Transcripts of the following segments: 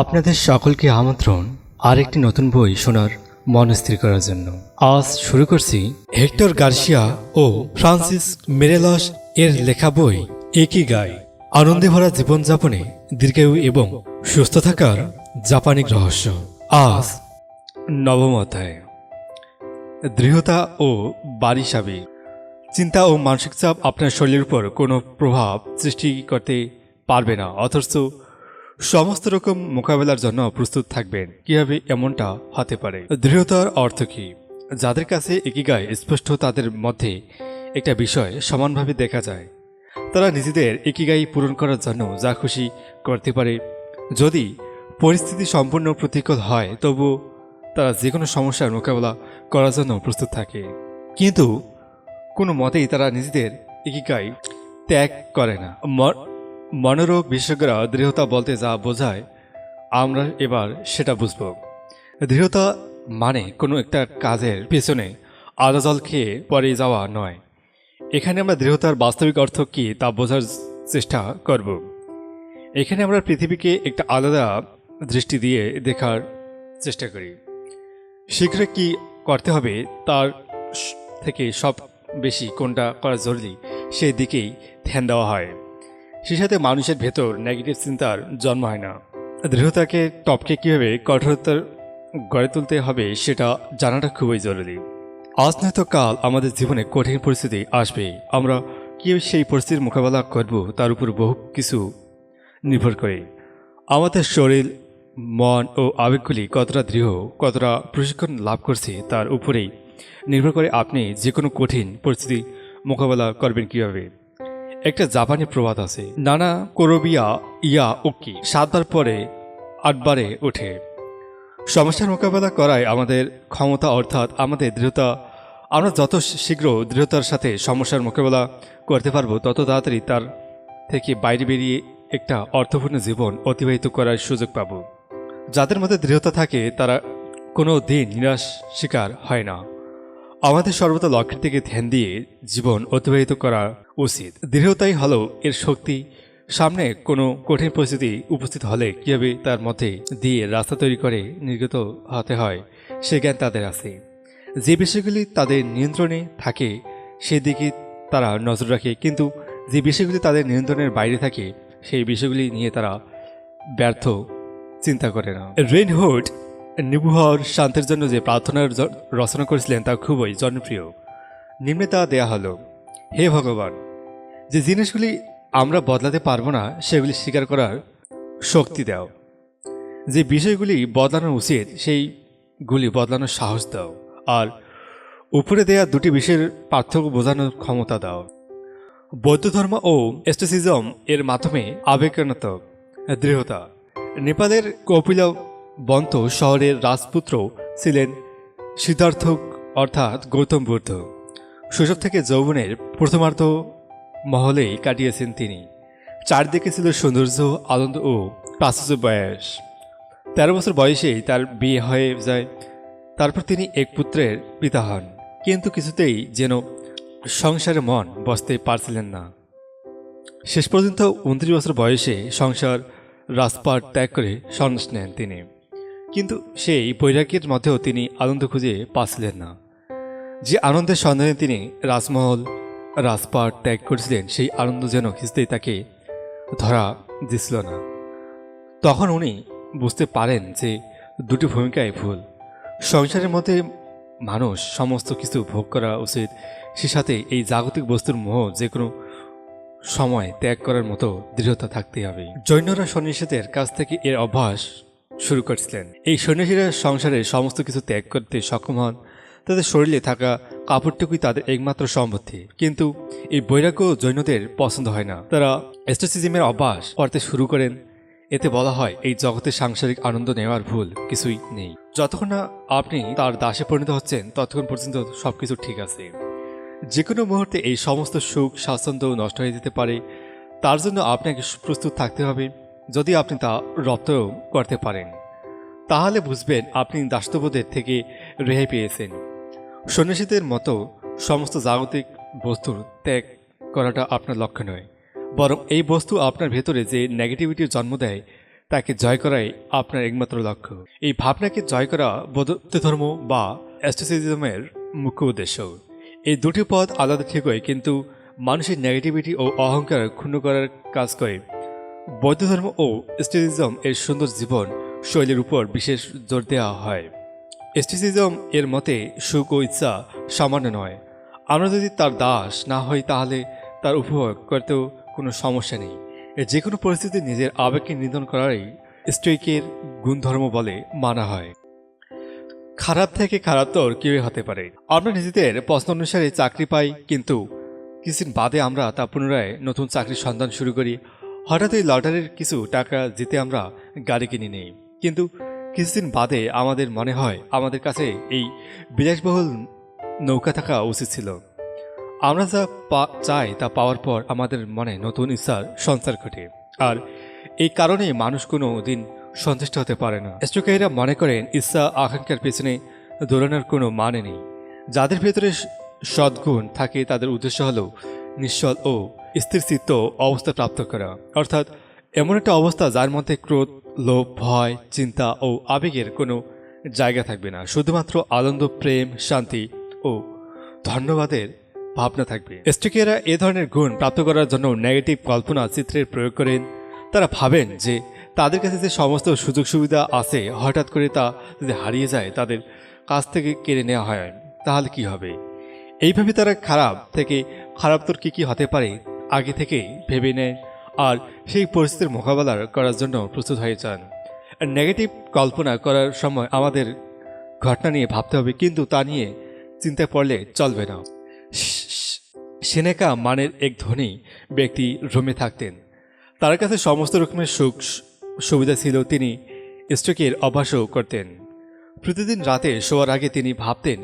আপনাদের সকলকে আমন্ত্রণ আরেকটি নতুন বই শোনার মনস্থির করার জন্য। আজ শুরু করছি হেক্টর গার্সিয়া ও ফ্রান্সিস মেরেলস এর লেখা বই একই গায় আনন্দে ভরা জীবনযাপনে দীর্ঘায়ু এবং সুস্থ থাকার জাপানিক রহস্য। আজ নবম অধ্যায়। দৃঢ়তা ও বারিশাবি চিন্তা ও মানসিক চাপ আপনার শরীরের উপর কোনো প্রভাব সৃষ্টি করতে পারবে না, অথচ সমস্ত রকম মোকাবেলার জন্য প্রস্তুত থাকবেন। কীভাবে এমনটা হতে পারে? দৃঢ়তার অর্থ কি? যাদের কাছে একিগায় স্পষ্ট তাদের মধ্যে একটা বিষয় সমানভাবে দেখা যায়। তারা নিজেদের একিগাই পূরণ করার জন্য যা খুশি করতে পারে। যদি পরিস্থিতি সম্পূর্ণ প্রতিকূল হয়, তবু তারা যে কোনো সমস্যার মোকাবেলা করার জন্য প্রস্তুত থাকে। কিন্তু কোনো মতেই তারা নিজেদের একিগাই ত্যাগ করে না। মনোরোগ বিশেষজ্ঞরা দৃঢ়তা বলতে যা বোঝায়, আমরা এবার সেটা বুঝব। দৃঢ়তা মানে কোনো একটা কাজের পেছনে আদা জল খেয়ে পরে যাওয়া নয়। এখানে আমরা দৃঢ়তার বাস্তবিক অর্থ কী তা বোঝার চেষ্টা করব। এখানে আমরা পৃথিবীকে একটা আলাদা দৃষ্টি দিয়ে দেখার চেষ্টা করি। শীঘ্র কি করতে হবে তার থেকে সব বেশি কোনটা করা জরুরি সেই দিকেই ধ্যান দেওয়া হয়। সেই সাথে মানুষের ভেতর নেগেটিভ চিন্তার জন্ম হয় না। দৃঢ়তাকে টপকে কীভাবে কঠোরতার গড়ে তুলতে হবে সেটা জানাটা খুবই জরুরি। আজ নয়তো কাল আমাদের জীবনে কঠিন পরিস্থিতি আসবে। আমরা কীভাবে সেই পরিস্থিতির মোকাবেলা করব তার উপর বহু কিছু নির্ভর করে। আমাদের শরীর, মন ও আবেগগুলি কতটা দৃঢ়, কতটা প্রশিক্ষণ লাভ করছে তার উপরেই নির্ভর করে আপনি যে কোনো কঠিন পরিস্থিতি মোকাবেলা করবেন কীভাবে। একটা জাপানি প্রবাদ আছে। নানা করবিয়া ইয়া উকি সাতবার পরে আটবারে ওঠে। সমস্যার মোকাবেলা করায় আমাদের ক্ষমতা অর্থাৎ আমাদের দৃঢ়তা, আমরা যত শীঘ্র দৃঢ়তার সাথে সমস্যার মোকাবেলা করতে পারব, তত তাড়াতাড়ি তার থেকে বাইরে বেরিয়ে একটা অর্থপূর্ণ জীবন অতিবাহিত করার সুযোগ পাব। যাদের মধ্যে দৃঢ়তা থাকে, তারা কোনো দিন নিরাশ শিকার হয় না। আমাদের সর্বদা লক্ষ্যের দিকে ধ্যান দিয়ে জীবন অতিবাহিত করা উচিত। দৃঢ়তাই হলো এর শক্তি। সামনে কোনো কঠিন পরিস্থিতি উপস্থিত হলে কীভাবে তার মধ্যে দিয়ে রাস্তা তৈরি করে নির্গত হতে হয়, সে জ্ঞান তাদের আছে। যে বিষয়গুলি তাদের নিয়ন্ত্রণে থাকে, সেদিকে তারা নজর রাখে। কিন্তু যে বিষয়গুলি তাদের নিয়ন্ত্রণের বাইরে থাকে, সেই বিষয়গুলি নিয়ে তারা ব্যর্থ, চিন্তা করে না। রেইনহুড নিবুহর শান্তির জন্য যে প্রার্থনার রচনা করেছিলেন তা খুবই জনপ্রিয়। নিম্নে তা দেয়া হলো, হে ভগবান, যে জিনিসগুলি আমরা বদলাতে পারব না, সেগুলি স্বীকার করার শক্তি দাও। যে বিষয়গুলি বদলানো উচিত, সেইগুলি বদলানোর সাহস দাও। আর উপরে দেয়া দুটি বিষয়ের পার্থক্য বোঝানোর ক্ষমতা দাও। বৌদ্ধ ধর্ম ও এস্টোসিজম এর মাধ্যমে আবেগানত দৃঢ়তা, নেপালের কপিলবন্ত শহরের রাজপুত্র ছিলেন সিদ্ধার্থ, অর্থাৎ গৌতম বুদ্ধ। শৈশব থেকে যৌবনের প্রথমার্ধ মহলেই কাটিয়েছেন তিনি। চারদিকে ছিল সৌন্দর্য, আনন্দ ও প্রাচুর্য বয়স। তেরো বছর বয়সেই তার বিয়ে হয়ে যায়। তারপর তিনি এক পুত্রের পিতা হন। কিন্তু কিছুতেই যেন সংসারে মন বসতে পারছিলেন না। শেষ পর্যন্ত উনত্রিশ বছর বয়সে সংসার রাজপাট ত্যাগ করে সন্ন্যাস নেন তিনি। কিন্তু সেই বৈরাগ্যের মধ্যেও তিনি আনন্দ খুঁজে পাচ্ছিলেন না। যে আনন্দের সন্ধানে তিনি রাজমহল রাজপাট ত্যাগ করেছিলেন, সেই আনন্দ যেন কিছুতেই তাকে ধরা দিছিল না। তখন উনি বুঝতে পারেন যে দুটি ভূমিকায় ভুল। সংসারের মধ্যে মানুষ সমস্ত কিছু ভোগ করা উচিত সে সাথে এই জাগতিক বস্তুর মোহ যে কোনো সময় ত্যাগ করার মতো দৃঢ়তা থাকতে হবে। জৈনরা সন্ন্যাসীদের কাছ থেকে এর অভ্যাস শুরু করেছিলেন। এই সন্ন্যাসীরা সংসারে সমস্ত কিছু ত্যাগ করতে সক্ষম হন। তাদের শরীরে থাকা কাপড়টুকুই তাদের একমাত্র সম্পত্তি। কিন্তু এই বৈরাগ্য জৈনদের পছন্দ হয় না। তারা এস্টোসিজমের অভ্যাস করতে শুরু করেন। এতে বলা হয়, এই জগতে সাংসারিক আনন্দ নেওয়ার ভুল কিছুই নেই। যতক্ষণ না আপনি তার দাসে পরিণত হচ্ছেন, ততক্ষণ পর্যন্ত সবকিছু ঠিক আছে। যে কোনো মুহূর্তে এই সমস্ত সুখ, স্বাচ্ছন্দ্য নষ্ট হয়ে যেতে পারে। তার জন্য আপনাকে প্রস্তুত থাকতে হবে। যদি আপনি তা রপ্ত করতে পারেন, তাহলে বুঝবেন আপনি দাসত্ববোধের থেকে রেহাই পেয়েছেন। সন্ন্যাসীদের মতো সমস্ত জাগতিক বস্তুর ত্যাগ করাটা আপনার লক্ষ্য নয়, বরং এই বস্তু আপনার ভেতরে যে নেগেটিভিটির জন্ম দেয়, তাকে জয় করাই আপনার একমাত্র লক্ষ্য। এই ভাবনাকে জয় করা বৌদ্ধ ধর্ম বা অ্যাস্ট্রোসিজমের মুখ্য উদ্দেশ্য। এই দুটি পথ আলাদা ঠিকই, কিন্তু মানুষের নেগেটিভিটি ও অহংকার ক্ষুণ্ণ করার কাজ করে। বৌদ্ধ ধর্ম ও স্টেটিজম এর সুন্দর জীবন শৈলীর উপর বিশেষ জোর দেওয়া হয়। এস্টিসিজম এর মতে সুখ ও ইচ্ছা সামান্য নয়। আমরা যদি তার দাস না হই তাহলে তার উপভোগ করতেও কোনো সমস্যা নেই। যে কোনো পরিস্থিতি নিজের আবেগকে নিধন করারই স্ট্রেকের গুণধর্ম বলে মানা হয়। খারাপ থেকে খারাপতর কেউই হতে পারে। আমরা নিজেদের পছন্দ অনুসারে চাকরি পাই, কিন্তু কিছুদিন বাদে আমরা তা পুনরায় নতুন চাকরির সন্ধান শুরু করি হঠাৎই লটারির কিছু টাকা জিতে আমরা গাড়ি কিনে নেই। কিন্তু কিছুদিন বাদে আমাদের মনে হয় আমাদের কাছে এই বিলাসবহুল নৌকা থাকা উচিত ছিল। আমরা যা চাই তা পাওয়ার পর আমাদের মনে নতুন ইচ্ছার সঞ্চার ঘটে। আর এই কারণে মানুষ কোনো দিন সন্তুষ্ট হতে পারে না। স্ট্রোকারীরা মনে করেন ইচ্ছা আকাঙ্ক্ষার পেছনে দৌড়ানোর কোনো মানে নেই। যাদের ভেতরে সদ্গুণ থাকে তাদের উদ্দেশ্য হলো নিশ্চল ও স্থিরচিত্ত অবস্থা প্রাপ্ত করা। অর্থাৎ, এমন একটা অবস্থা যার মধ্যে ক্রোধ, লোভ, ভয়, চিন্তা ও আবেগের কোনো জায়গা থাকবে না। শুধুমাত্র আনন্দ, প্রেম, শান্তি ও ধন্যবাদের ভাবনা থাকবে। স্ট্রিকেরা এ ধরনের গুণ প্রাপ্ত করার জন্য নেগেটিভ কল্পনা, চিত্রের প্রয়োগ করেন। তারা ভাবেন যে তাদের কাছে যে সমস্ত সুযোগ সুবিধা আছে, হঠাৎ করে তা যদি হারিয়ে যায়, তাদের কাছ থেকে কেড়ে নেওয়া হয়। তাহলে কি হবে? এইভাবে তারা খারাপ থেকে খারাপতর কী কী হতে পারে আগে থেকেই ভেবে নেয় আর সেই পরিস্থিতির মোকাবেলা করার জন্য প্রস্তুত হয়ে যান। নেগেটিভ কল্পনা করার সময় আমাদের ঘটনা নিয়ে ভাবতে হবে, কিন্তু তা নিয়ে চিন্তায় পড়লে চলবে না। সেনেকা মানের এক ধনী ব্যক্তি রোমে থাকতেন। তার কাছে সমস্ত রকমের সুখ সুবিধা ছিল, তিনি স্ট্রোকের অভ্যাসও করতেন। প্রতিদিন রাতে শোয়ার আগে তিনি ভাবতেন,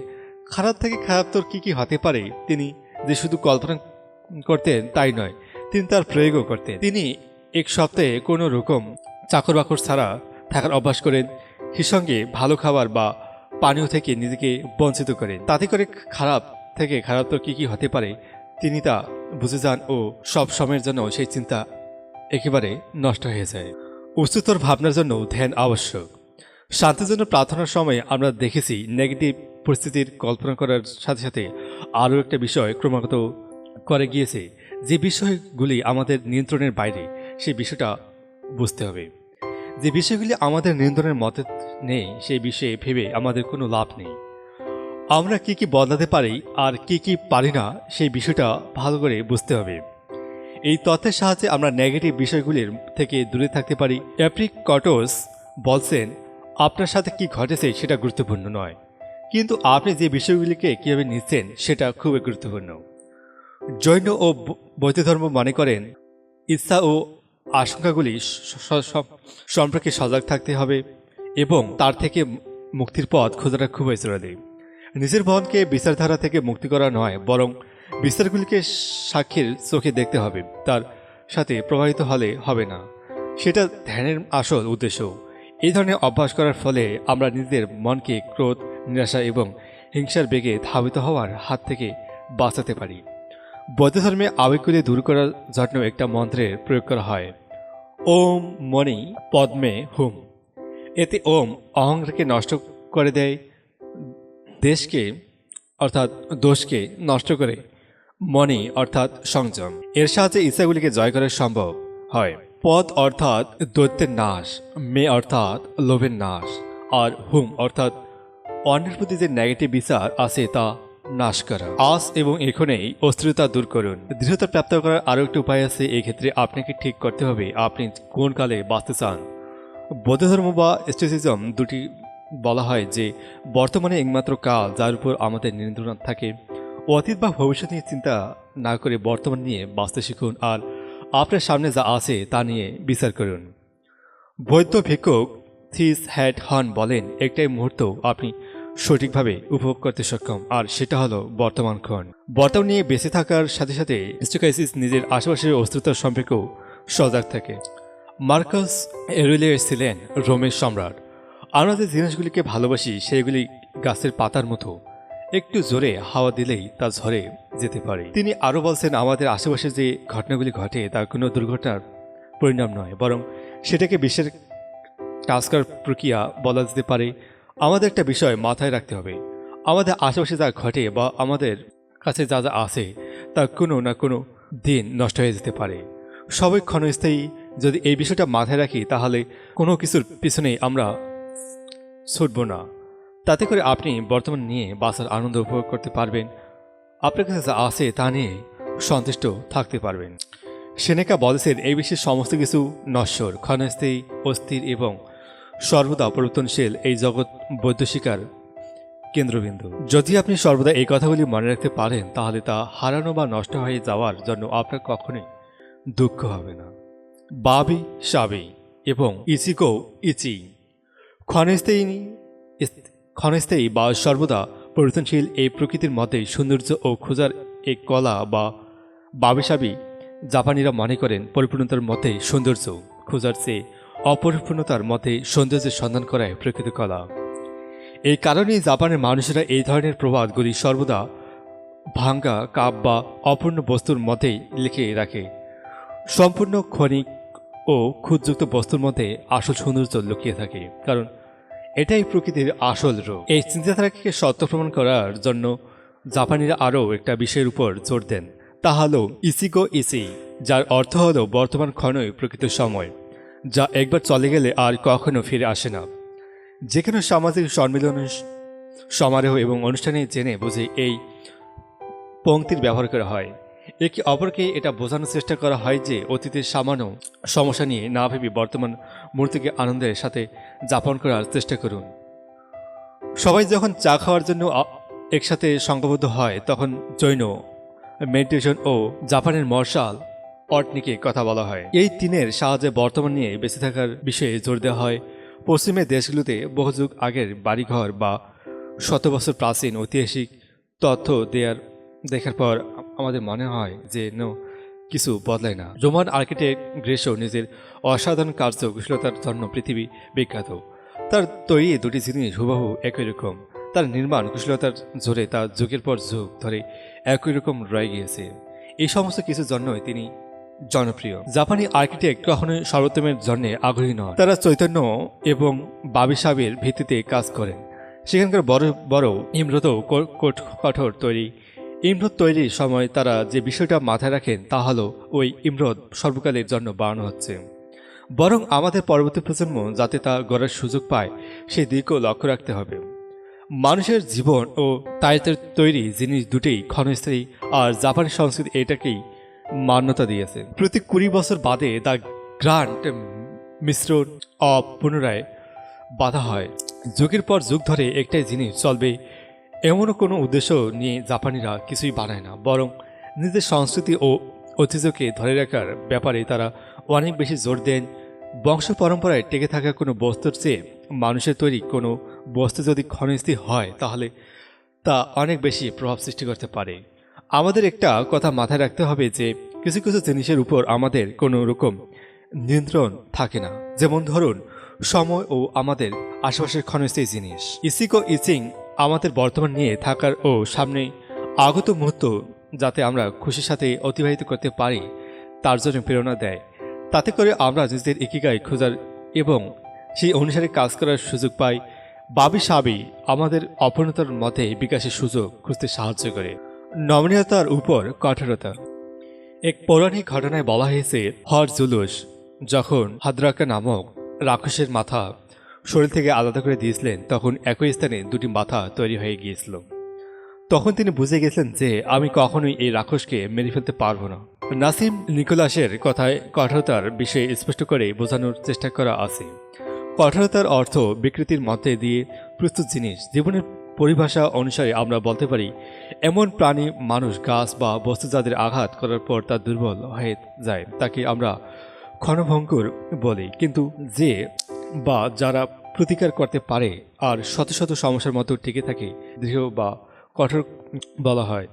খারাপ থেকে খারাপ তোর কী কী হতে পারে? তিনি যে শুধু কল্পনা করতেন, তাই নয়। তিনি তার প্রয়োগও করতেন। তিনি এক সপ্তাহে কোনো রকম চাকর বাকর ছাড়া থাকার অভ্যাস করেন সঙ্গে ভালো খাবার বা পানীয় থেকে নিজেকে বঞ্চিত করেন। তাতে করে খারাপ থেকে খারাপ তো কী কী হতে পারে, তিনি তা বুঝে যান ও সব সময়ের জন্য সেই চিন্তা একেবারে নষ্ট হয়ে যায়। উচ্চতর ভাবনার জন্য ধ্যান আবশ্যক। শান্তির জন্য প্রার্থনার সময় আমরা দেখেছি নেগেটিভ পরিস্থিতির কল্পনা করার সাথে সাথে আরও একটা বিষয় ক্রমাগত করে গিয়েছে, যে বিষয়গুলি আমাদের নিয়ন্ত্রণের বাইরে, সেই বিষয়টা বুঝতে হবে। যে বিষয়গুলি আমাদের নিয়ন্ত্রণের মতে নেই, সেই বিষয়ে ভেবে আমাদের কোনো লাভ নেই। আমরা কি কি বদলাতে পারি আর কি কি পারি না, সেই বিষয়টা ভালো করে বুঝতে হবে। এই তথ্যের সাহায্যে আমরা নেগেটিভ বিষয়গুলির থেকে দূরে থাকতে পারি। অ্যাপ্রিক কটস বলছেন, আপনার সাথে কি ঘটেছে সেটা গুরুত্বপূর্ণ নয়। কিন্তু আপনি যে বিষয়গুলিকে কীভাবে নিচ্ছেন সেটা খুবই গুরুত্বপূর্ণ। জৈন ও বৌদ্ধ ধর্ম মনে করেন ইচ্ছা ও আশঙ্কাগুলি সম্পর্কে সজাগ থাকতে হবে এবং তার থেকে মুক্তির পথ খোঁজাটা খুবই জরুরি। নিজের মনকে বিচারধারা থেকে মুক্তি করা নয়, বরং বিচারগুলিকে সাক্ষীর চোখে দেখতে হবে। তার সাথে প্রভাবিত হলে হবে না। সেটা ধ্যানের আসল উদ্দেশ্য। এই ধরনের অভ্যাস করার ফলে আমরা নিজেদের মনকে ক্রোধ, নিরাশা এবং হিংসার বেগে ধাবিত হওয়ার হাত থেকে বাঁচাতে পারি। বৌদ্ধ ধর্মে আবেগগুলি দূর করার জন্য একটা মন্ত্রের প্রয়োগ করা হয়। ওম মণি পদ্মে হুম। এতে ওম অহংকারকে নষ্ট করে দেয়, দেশকে অর্থাৎ দোষকে নষ্ট করে, মণি অর্থাৎ সংযম। এর সাহায্যে ইচ্ছাগুলিকে জয় করা সম্ভব হয়। পদ অর্থাৎ দৈত্যের নাশ, মে অর্থাৎ লোভের নাশ, আর হুম অর্থাৎ অন্যের প্রতি যে নেগেটিভ বিচার আছে তা নাশ করা। আস এবং এখানেই অস্থিরতা দূর করুন। দৃঢ়তা প্রাপ্ত করার আরও একটি উপায় আছে, এক্ষেত্রে আপনাকে ঠিক করতে হবে, আপনি কোন কালে বাঁচতে চান। বৌদ্ধ ধর্ম বা স্টেসিজম দুটি বলা হয় যে, বর্তমানে একমাত্র কাল যার উপর আমাদের নিয়ন্ত্রণ থাকে। অতীত বা ভবিষ্যৎ নিয়ে চিন্তা না করে বর্তমান নিয়ে বাঁচতে শিখুন আর আপনার সামনে যা আছে তা নিয়ে বিচার করুন। বৈদ্য ভিক্ষুক থিস হ্যাড হন বলেন, একটাই মুহূর্ত আপনি সঠিকভাবে উপভোগ করতে সক্ষম। আর সেটা হলো বর্তমান ক্ষণ। বর্তমান নিয়ে বেঁচে থাকার সাথে সাথে স্টোকাইসিস নিজের আশেপাশের অস্তিত্বের সম্পর্কেও সজাগ থাকে। মার্কাস এরুলিয়াস ছিলেন রোমের সম্রাট। আমরা যে জিনিসগুলিকে ভালোবাসি, সেগুলি গাছের পাতার মতো। একটু জোরে হাওয়া দিলেই তা ঝরে যেতে পারে। তিনি আরও বলছেন, আমাদের আশেপাশে যে ঘটনাগুলি ঘটে, তা কোনো দুর্ঘটনার পরিণাম নয়, বরং সেটাকে বিশ্বের কাজ প্রক্রিয়া বলা যেতে পারে। আমাদের একটা বিষয় মাথায় রাখতে হবে। আমাদের আশেপাশে যা ঘটে বা আমাদের কাছে যা যা আছে, তা কোনো না কোনো দিন নষ্ট হয়ে যেতে পারে। সবাই ক্ষণস্থায়ী যদি এই বিষয়টা মাথায় রাখি, তাহলে কোনো কিছুর পিছনেই আমরা ছুটব না। তাতে করে আপনি বর্তমান নিয়ে বাসার আনন্দ উপভোগ করতে পারবেন। আপনার কাছে যা আছে, তা নিয়ে সন্তুষ্ট থাকতে পারবেন। সেনেকা বলেছেন, এই বিশ্বের সমস্ত কিছু নশ্বর, ক্ষণস্থায়ী, অস্থির এবং সর্বদা পরিবর্তনশীল এই জগৎ বৈদ্যশিকার কেন্দ্রবিন্দু। যদি আপনি সর্বদা এই কথাগুলি মনে রাখতে পারেন, তাহলে তা হারানো বা নষ্ট হয়ে যাওয়ার জন্য আপনার কখনোই দুঃখ হবে না। বাবি, সাবি এবং ইচিকো ইচি। ক্ষণস্থায়ী ক্ষণস্থায়ী বা সর্বদা পরিবর্তনশীল এই প্রকৃতির মধ্যে সৌন্দর্য ও খোঁজার এক কলা বা বাবিসাবি জাপানিরা মনে করেন পরিপূর্ণতার মধ্যে সৌন্দর্য, খোঁজার চেয়ে অপরিপূর্ণতার মধ্যে সৌন্দর্যের সন্ধান করায় প্রকৃত কলা। এই কারণেই জাপানের মানুষেরা এই ধরনের প্রবাদগুলি সর্বদা ভাঙ্গা, কাপ বা অপূর্ণ বস্তুর মধ্যেই লিখে রাখে। সম্পূর্ণ ক্ষণিক ও খুদযুক্ত বস্তুর মধ্যে আসল সৌন্দর্য লুকিয়ে থাকে, কারণ এটাই প্রকৃতির আসল রূপ। এই চিন্তাধারাকে সত্য প্রমাণ করার জন্য জাপানিরা আরও একটা বিষয়ের উপর জোর দেন, তা হল ইসিগো ইসি, যার অর্থ হল বর্তমান ক্ষণই প্রকৃত সময়। যা একবার চলে গেলে আর কখনো ফিরে আসে না। যে কোনো সামাজিক সম্মিলন সমারোহ এবং অনুষ্ঠানে জেনে বুঝে এই পংক্তির ব্যবহার করা হয়। একে অপরকে এটা বোঝানোর চেষ্টা করা হয় যে অতীতের সামান্য সমস্যা নিয়ে না ভেবে বর্তমান মূর্তিকে আনন্দের সাথে যাপন করার চেষ্টা করুন। সবাই যখন চা খাওয়ার জন্য একসাথে সংঘবদ্ধ হয়, তখন জৈন, মেডিটেশন ও জাপানের মর্শাল অটনিকে কথা বলা হয়। এই তিনের সাহায্যে বর্তমান নিয়ে বেঁচে থাকার বিষয়ে জোর দেওয়া হয়। পশ্চিমের দেশগুলোতে বহু যুগ আগের বাড়িঘর বা শত বছর প্রাচীন ঐতিহাসিক তথ্য দেয়ার দেখার পর আমাদের মনে হয় যে নো, কিছু বদলায় না। রোমান আর্কিটেক্ট গ্রেসো নিজের অসাধারণ কার্য কুশলতার জন্য পৃথিবী বিখ্যাত। তার তৈরি দুটি জিনিস হুবহু একই রকম। তার নির্মাণ কুশলতার জোরে, তার যুগের পর যুগ ধরে একই রকম রয়ে গিয়েছে। এই সমস্ত কিছুর জন্যই তিনি জনপ্রিয়। জাপানি আর্কিটেক্ট কখনোই সর্বোত্তমের জন্য আগ্রহী নয়। তারা চৈতন্য এবং বাবিসাবের ভিত্তিতে কাজ করেন। সেখানকার বড় বড় ইমরত কঠোর তৈরি। ইমরত তৈরির সময় তারা যে বিষয়টা মাথায় রাখেন তা হলো ওই ইমরত সর্বকালের জন্য বানানো হচ্ছে। বরং আমাদের পরবর্তী প্রজন্ম যাতে তা গড়ার সুযোগ পায় সেই দিকেও লক্ষ্য রাখতে হবে। মানুষের জীবন ও তাইতের তৈরি জিনিস দুটেই ক্ষণস্থায়ী। আর জাপানি সংস্কৃতি এটাকেই মান্যতা দিয়েছে। প্রতি কুড়ি বছর বাদে দ্য গ্রান্ট মিশ্রণ অব পুনরায় বাধা হয়। যুগের পর যুগ ধরে একটাই জিনিস চলবে, এমনও কোনো উদ্দেশ্য নিয়ে জাপানিরা কিছুই বানায় না, বরং নিজের সংস্কৃতি ও ঐতিহ্যকে ধরে রাখার ব্যাপারে তারা অনেক বেশি জোর দেন। বংশ পরম্পরায় টেকে থাকা কোনো বস্তুর চেয়ে মানুষের তৈরি কোনো বস্তু যদি ক্ষণস্থির হয়, তাহলে তা অনেক বেশি প্রভাব সৃষ্টি করতে পারে। আমাদের একটা কথা মাথায় রাখতে হবে যে কিছু কিছু জিনিসের উপর আমাদের কোনো রকম নিয়ন্ত্রণ থাকে না। যেমন ধরুন, সময় ও আমাদের আশেপাশের ক্ষণস্থায়ী জিনিস। ইসিকো ইচিং আমাদের বর্তমান নিয়ে থাকার ও সামনে আগত মুহূর্ত যাতে আমরা খুশির সাথে অতিবাহিত করতে পারি, তার জন্য প্রেরণা দেয়। তাতে করে আমরা নিজেদের ইকিগাই খোঁজার এবং সেই অনুসারে কাজ করার সুযোগ পাই। বাবি সাবি আমাদের অপূর্ণতার মধ্যে বিকাশের সুযোগ খুঁজতে সাহায্য করে। নমনীয়তার উপর কঠোরতা। এক পৌরাণিক ঘটনায় বলা হয়েছে, হর জুলুস, যখন হাদ্রাকা নামক রাক্ষসের মাথা শরীর থেকে আলাদা করে দিয়েছিলেন, তখন একই স্থানে দুটি মাথা তৈরি হয়ে গিয়েছিল। তখন তিনি বুঝে গেছেন যে, আমি কখনোই এই রাক্ষসকে মেরে ফেলতে পারব না। নাসিম নিকোলাসের কথায় কঠোরতার বিষয়ে স্পষ্ট করে বোঝানোর চেষ্টা করা আছে। কঠোরতার অর্থ বিকৃতির মধ্যে দিয়ে প্রস্তুত জিনিস, জীবনের পরিভাষা অনুসারে আমরা বলতে পারি, এমন প্রাণী, মানুষ, গাছ বা বস্তু যাদের আঘাত করার পর তা দুর্বল হয়ে যায়, তাকে আমরা ক্ষণভঙ্গুর বলি। কিন্তু যে বা যারা প্রতিকার করতে পারে আর শত শত সমস্যার মতো টিকে থাকে, দৃঢ় বা কঠোর বলা হয়।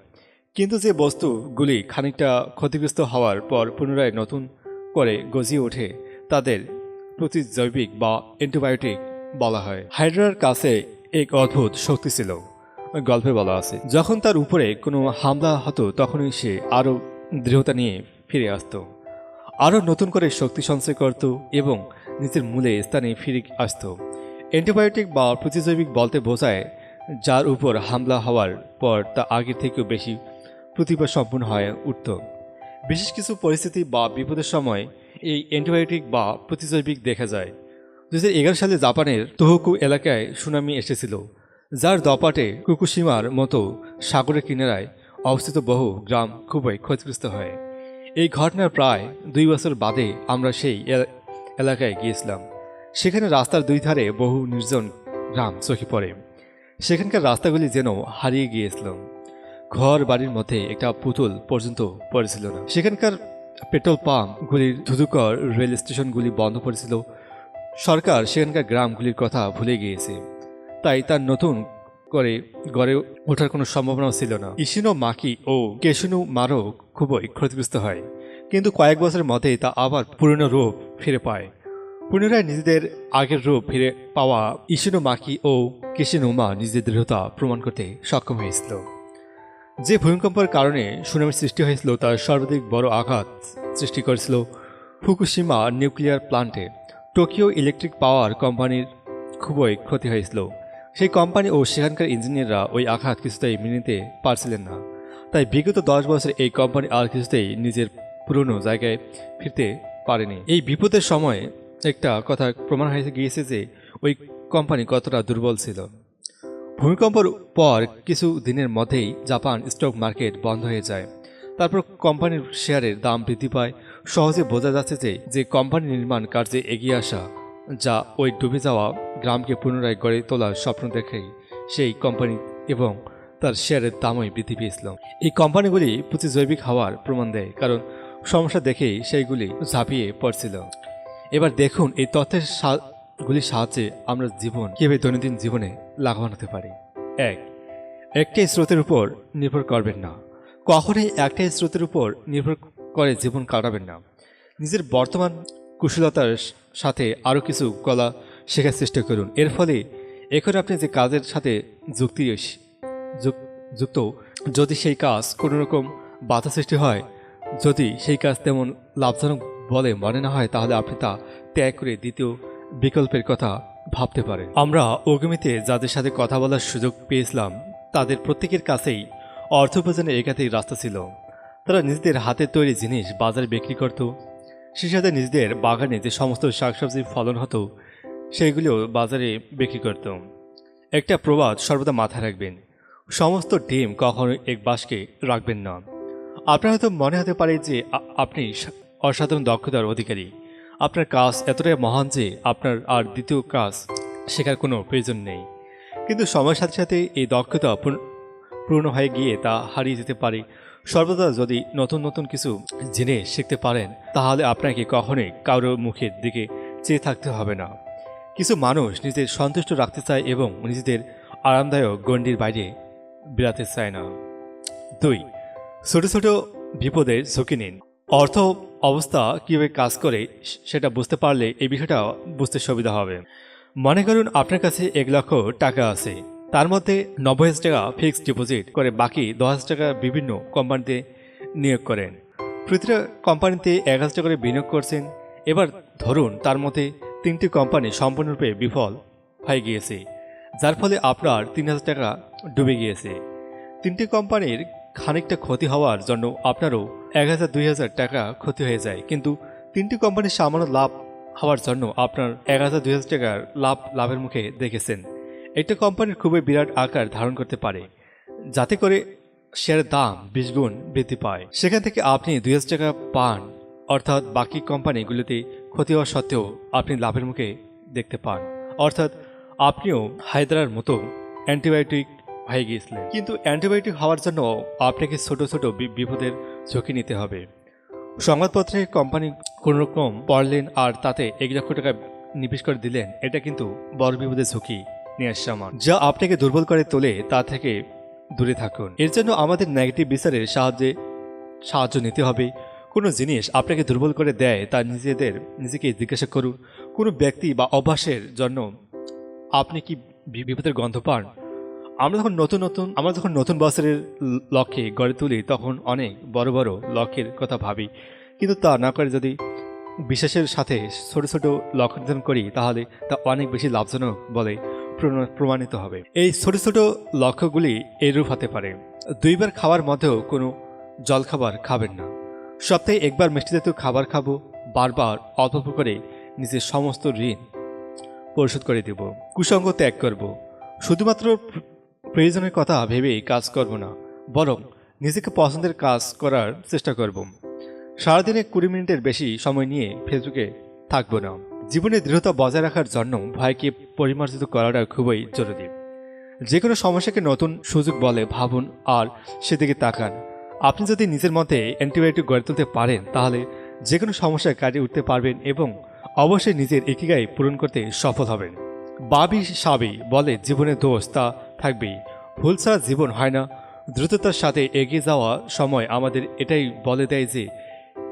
কিন্তু যে বস্তুগুলি খানিকটা ক্ষতিগ্রস্ত হওয়ার পর পুনরায় নতুন করে গজিয়ে ওঠে, তাদের প্রতিজৈবিক বা অ্যান্টিবায়োটিক বলা হয়। হাইড্রার কাছে এক অদ্ভুত শক্তি ছিল। গল্পে বলা আছে, যখন তার উপরে কোনো হামলা হতো, তখনই সে আরও দৃঢ়তা নিয়ে ফিরে আসতো। আরও নতুন করে শক্তি সঞ্চয় করত এবং নিজের মূলে স্থানে ফিরে আসত। অ্যান্টিবায়োটিক বা প্রতিজৈবিক বলতে বোঝায়, যার উপর হামলা হওয়ার পর তা আগের থেকেও বেশি প্রতিভা সম্পূর্ণ হয়ে উঠত। বিশেষ কিছু পরিস্থিতি বা বিপদের সময় এই অ্যান্টিবায়োটিক বা প্রতিজৈবিক দেখা যায়। দু সালে জাপানের তোহকু এলাকায় সুনামি এসেছিল, যার দপাটে কুকুসীমার মতো সাগরের কিনারায় অবস্থিত বহু গ্রাম খুবই ক্ষতিগ্রস্ত হয়। এই ঘটনার প্রায় দুই বছর বাদে আমরা সেই এলা- এলাকায় গিয়েছিলাম। সেখানে রাস্তার দুই ধারে বহু নির্জন গ্রাম চোখে পড়ে। সেখানকার রাস্তাগুলি যেন হারিয়ে গিয়েছিল। ঘর বাড়ির মধ্যে একটা পুতুল পর্যন্ত পড়েছিল না। সেখানকার পেট্রোল পাম্পগুলির ধুধুকর রেল স্টেশনগুলি বন্ধ পড়েছিল। সরকার সেখানকার গ্রামগুলির কথা ভুলে গিয়েছে। তাই তার নতুন করে গড়ে ওঠার কোনো সম্ভাবনাও ছিল না। ইশিনো মাকি ও কেশুনু মারও খুবই ক্ষতিগ্রস্ত হয়, কিন্তু কয়েক বছরের মধ্যেই তা আবার পুরনো রূপ ফিরে পায়। পুনরায় নিজেদের আগের রূপ ফিরে পাওয়া ইশিনো মাকি ও কেশিনুমা নিজেদের দৃঢ়তা প্রমাণ করতে সক্ষম হয়েছিল। যে ভূমিকম্পের কারণে সুনামির সৃষ্টি হয়েছিল তার সর্বাধিক বড় আঘাত সৃষ্টি করেছিল ফুকুশিমা নিউক্লিয়ার প্লান্টে। টোকিও ইলেকট্রিক পাওয়ার কোম্পানির খুবই ক্ষতি হয়েছিল। সেই কোম্পানি ও সেখানকার ইঞ্জিনিয়াররা ওই আঘাত কিছুতেই মেনে নিতে পারছিলেন না। তাই বিগত দশ বছর এই কোম্পানি আর কিছুতেই নিজের পুরনো জায়গায় ফিরতে পারেনি। এই বিপদের সময় একটা কথা প্রমাণ হয়ে গিয়েছে যে ওই কোম্পানি কতটা দুর্বল ছিল। ভূমিকম্পের পর কিছু দিনের মধ্যেই জাপান স্টক মার্কেট বন্ধ হয়ে যায়। তারপর কোম্পানির শেয়ারের দাম বৃদ্ধি পায় সহজে বোঝা যাচ্ছে যে যে কোম্পানি নির্মাণ কার্যে এগিয়ে আসা, যা ওই ডুবে যাওয়া গ্রামকে পুনরায় গড়ে তোলার স্বপ্ন দেখেই সেই কোম্পানি এবং তার শেয়ারের দামই বৃদ্ধি পেয়েছিল। এই কোম্পানিগুলি প্রতি জৈবিক হওয়ার প্রমাণ দেয়, কারণ সমস্যা দেখেই সেইগুলি ঝাঁপিয়ে পড়ছিল। এবার দেখুন এই তথ্যের গুলির সাহায্যে আমরা জীবন কীভাবে দৈনন্দিন জীবনে লাভবান হতে পারি। এক, একটাই স্রোতের উপর নির্ভর করবেন না। কখনোই একটাই স্রোতের উপর নির্ভর করে জীবন কাটাবেন না। নিজের বর্তমান কুশলতার সাথে আরও কিছু কলা শেখার চেষ্টা করুন। এর ফলে এখন আপনি যে কাজের সাথে যুক্তি যুক- যুক্ত, যদি সেই কাজ কোনো রকম বাধা সৃষ্টি হয়, যদি সেই কাজ তেমন লাভজনক বলে মনে না হয়, তাহলে আপনি তা ত্যাগ করে দ্বিতীয় বিকল্পের কথা ভাবতে পারেন। আমরা অগ্নিতে যাদের সাথে কথা বলার সুযোগ পেয়েছিলাম, তাদের প্রত্যেকের কাছেই অর্থ উপার্জনের একাধিক রাস্তা ছিল। তারা নিজেদের হাতের তৈরি জিনিস বাজারে বিক্রি করত। সেই সাথে নিজেদের বাগানে যে সমস্ত শাকসবজি ফলন হতো সেগুলিও বাজারে বিক্রি করত। একটা প্রবাদ সর্বদা মাথায় রাখবেন, সমস্ত ডিম কখনো এক বাসকে রাখবেন না। আপনার হয়তো মনে হতে পারে যে আপনি সা- অসাধারণ দক্ষতার অধিকারী। আপনার কাজ এতটাই মহান যে আপনার আর দ্বিতীয় কাজ শেখার কোনো প্রয়োজন নেই। কিন্তু সময়ের সাথে সাথে এই দক্ষতা পূর্ণ হয়ে গিয়ে তা হারিয়ে যেতে পারে। সর্বদা যদি নতুন নতুন কিছু জেনে শিখতে পারেন, তাহলে আপনাকে কখনোই কারোর মুখের দিকে চেয়ে থাকতে হবে না। কিছু মানুষ নিজেদের সন্তুষ্ট রাখতে চায় এবং নিজেদের আরামদায়ক গণ্ডির বাইরে বেরাতে চায় না। দুই, ছোট ছোট বিপদের ঝুঁকি নিন। অর্থ, অবস্থা কীভাবে কাজ করে সেটা বুঝতে পারলে এই বিষয়টা বুঝতে সুবিধা হবে। মনে করুন আপনার কাছে এক লক্ষ টাকা আছে। তার মধ্যে নব্বই হাজার টাকা ফিক্সড ডিপোজিট করে বাকি দশ হাজার টাকা বিভিন্ন কোম্পানিতে নিয়োগ করেন। প্রতিটা কোম্পানিতে এক হাজার টাকা করে বিনিয়োগ করছেন। এবার ধরুন তার মধ্যে তিনটি কোম্পানি সম্পূর্ণরূপে বিফল হয়ে গিয়েছে, যার ফলে আপনার তিন হাজার টাকা ডুবে গিয়েছে। তিনটি কোম্পানির খানিকটা ক্ষতি হওয়ার জন্য আপনারও এক হাজার, দুই হাজার টাকা ক্ষতি হয়ে যায়। কিন্তু তিনটি কোম্পানির সামান্য লাভ হওয়ার জন্য আপনার এক হাজার, দুই হাজার টাকার লাভ, লাভের মুখে দেখেছেন। একটা কোম্পানির খুবই বিরাট আকার ধারণ করতে পারে, যাতে করে শেয়ারের দাম বিশ গুণ বৃদ্ধি পায়। সেখান থেকে আপনি দুই হাজার টাকা পান, অর্থাৎ বাকি কোম্পানিগুলোতে ক্ষতি হওয়া সত্ত্বেও আপনি লাভের মুখে দেখতে পান। অর্থাৎ আপনিও হায়দ্রার মতো অ্যান্টিবায়োটিক হয়ে গিয়েছিলেন। কিন্তু অ্যান্টিবায়োটিক হওয়ার জন্য আপনাকে ছোট ছোট বিপদের ঝুঁকি নিতে হবে। সংবাদপত্রে কোম্পানি কোনো রকম পড়লেন আর তাতে এক লক্ষ টাকা নিবেশ করে দিলেন, এটা কিন্তু বড় বিপদের ঝুঁকি। নিয়ে আসছে আমার। যা আপনাকে দুর্বল করে তোলে, তা থেকে দূরে থাকুন। এর জন্য আমাদের নেগেটিভ বিচারের সাহায্যে সাহায্য নিতে হবে। কোনো জিনিস আপনাকে দুর্বল করে দেয়, তা নিজেদের, নিজেকে জিজ্ঞাসা করুন। কোনো ব্যক্তি বা অভ্যাসের জন্য আপনি কি বিপদের গন্ধ পান? আমরা যখন নতুন নতুন, আমরা যখন নতুন বছরের লক্ষ্যে গড়ে তুলি, তখন অনেক বড় বড় লক্ষ্যের কথা ভাবি। কিন্তু তা না করে যদি বিশ্বাসের সাথে ছোট ছোট লক্ষ্য নির্ধারণ করি, তাহলে তা অনেক বেশি লাভজনক বলে প্রমাণিত হবে। এই ছোট ছোট লক্ষ্যগুলি এরূপ হতে পারে। দুইবার খাওয়ার মধ্যেও কোনো জলখাবার খাবেন না। সপ্তাহে একবার মিষ্টি জাতীয় খাবার খাব, বারবার অল্প অল্প করে নিজের সমস্ত ঋণ পরিশোধ করে দেব কুসঙ্গ ত্যাগ করব। শুধুমাত্র প্রয়োজনের কথা ভেবেই কাজ করব না, বরং নিজেকে পছন্দের কাজ করার চেষ্টা করব। সারাদিনে কুড়ি মিনিটের বেশি সময় নিয়ে ফেসবুকে থাকব না। জীবনে দৃঢ়তা বজায় রাখার জন্য ভয়কে পরিমার্জিত করাটা খুবই জরুরি। যে কোনো সমস্যাকে নতুন সুযোগ বলে ভাবুন আর সেদিকে তাকান। আপনি যদি নিজের মতে অ্যান্টিবায়োটিক গড়ে তুলতে পারেন, তাহলে যে কোনো সমস্যায় কাটিয়ে উঠতে পারবেন এবং অবশ্যই নিজের একিগাই পূরণ করতে সফল হবেন। বাবি সাবি বলে জীবনের দোষ তা থাকবেই। ভুল ছাড়া জীবন হয় না। দ্রুততার সাথে এগিয়ে যাওয়া সময় আমাদের এটাই বলে দেয় যে,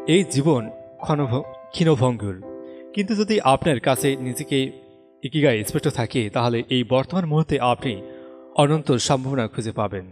এই জীবন ক্ষণভ- ক্ষীণভঙ্গুর। কিন্তু যদি আপনার কাছে নিজেকে ইকিগায় স্পষ্ট থাকে, তাহলে এই বর্তমান মুহূর্তে আপনি অনন্ত সম্ভাবনা খুঁজে পাবেন।